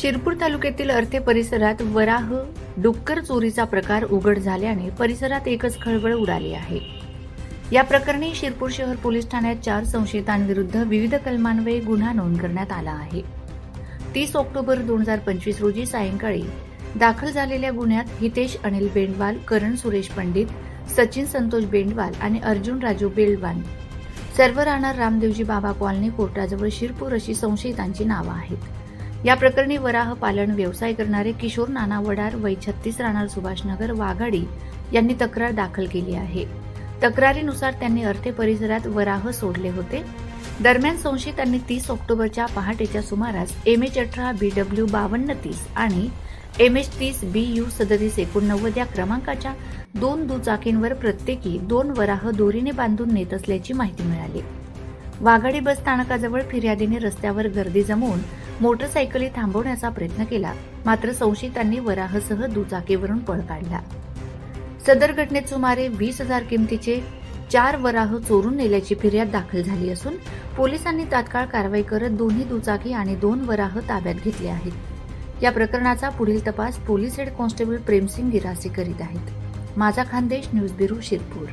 शिरपूर तालुक्यातील अर्थे परिसरात वराह डुक्कर चोरीचा प्रकार उघड झाल्याने परिसरात एकच खळबळ उडाली आहे. या प्रकरणी शिरपूर शहर पोलीस ठाण्यात चार संशयितांविरुद्ध विविध कलमान्वये गुन्हा नोंद करण्यात आला आहे. तीस ऑक्टोबर दोन हजार पंचवीस रोजी सायंकाळी दाखल झालेल्या गुन्ह्यात हितेश अनिल बेंडवाल करण सुरेश पंडित सचिन संतोष बेंडवाल आणि अर्जुन राजू बेलवान. सर्व राहणार रामदेवजी बाबा कॉलनी कोर्टाजवळ शिरपूर अशी संशयितांची नावं आहेत. या प्रकरणी वराह पालन व्यवसाय करणारे किशोर नाना वडार वय छत्तीस राहणार सुभाषनगर वाघाडी यांनी तक्रार दाखल केली आहे. तक्रारीनुसार त्यांनी अर्थे परिसरात वराह सोडले होते. दरम्यान संशयितांनी तीस ऑक्टोबरच्या पहाटेच्या सुमारास एम एच अठरा बी डब्ल्यू बावन्न तीस आणि एम एच तीस बी यू सदतीस एकोणनव्वद या क्रमांकाच्या दोन दुचाकींवर प्रत्येकी दोन वराह दोरीने बांधून नेत असल्याची माहिती मिळाली. वाघाडी बस स्थानकाजवळ फिर्यादीने रस्त्यावर गर्दी जमवून मोटरसायकली थांबवण्याचा प्रयत्न केला. मात्र संशयितांनी वराहसह दुचाकीवरून पळ काढला. सदर घटनेत सुमारे वीस हजार किमतीचे चार वराह चोरून नेल्याची फिर्याद दाखल झाली असून पोलिसांनी तात्काळ कारवाई करत दोन्ही दुचाकी आणि दोन वराह ताब्यात घेतले आहेत. या प्रकरणाचा पुढील तपास police head constable Premsingh Girase करीत आहेत. माझा खानदेश न्यूज ब्युरो शिरपूर.